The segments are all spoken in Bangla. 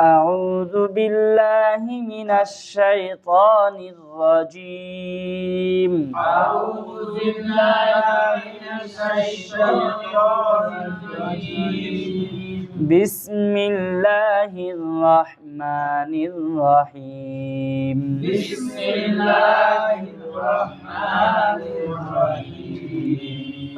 أعوذ بالله من الشيطان الرجيم. أعوذ بالله من الشيطان الرجيم. بسم الله الرحمن الرحيم. بسم الله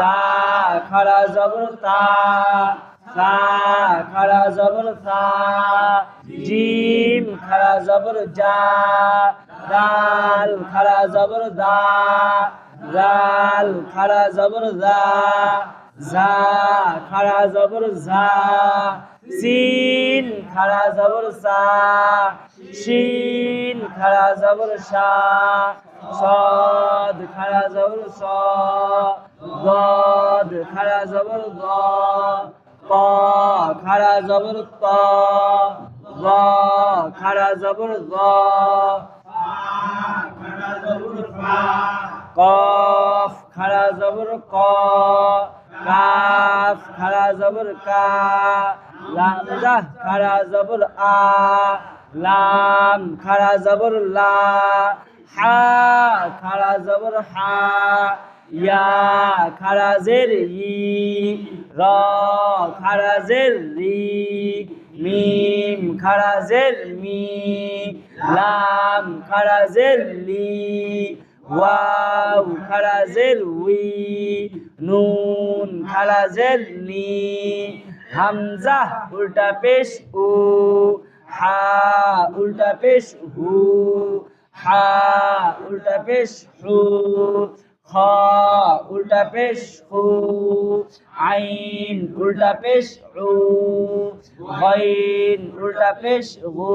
তা খারা জবর তা তা খারা জবর তা, জিম খারা জবর যা দাল খারা জবর দা জাল খারা জবর দা। যা খাড়া জবর যা সিন খাড়া জবর সা শিন খাড়া জবর সা সদ খাড়া জবর স গদ খাড়া জবর গ ক খাড়া জবর ক গ খাড়া জবর গ কফ খাড়া জবর ক খারা জবর কা লামজা খারা জবর আ, লাম খারা জবর লা, হা খারা জবর হা, ইয়া খারা জের ই, র খারা জের রি, মিম খারা জের মি, লাম খারা জের লি ওয়াও খারাজের উই, নুন খারাজের নি, হামজা, উল্টা পেশ উ, হা, উল্টা পেশ হু, হা, উল্টা পেশ হু, খ, উল্টা পেশ হু, আইন, উল্টা পেশ হু গইন উল্টা পেশ হু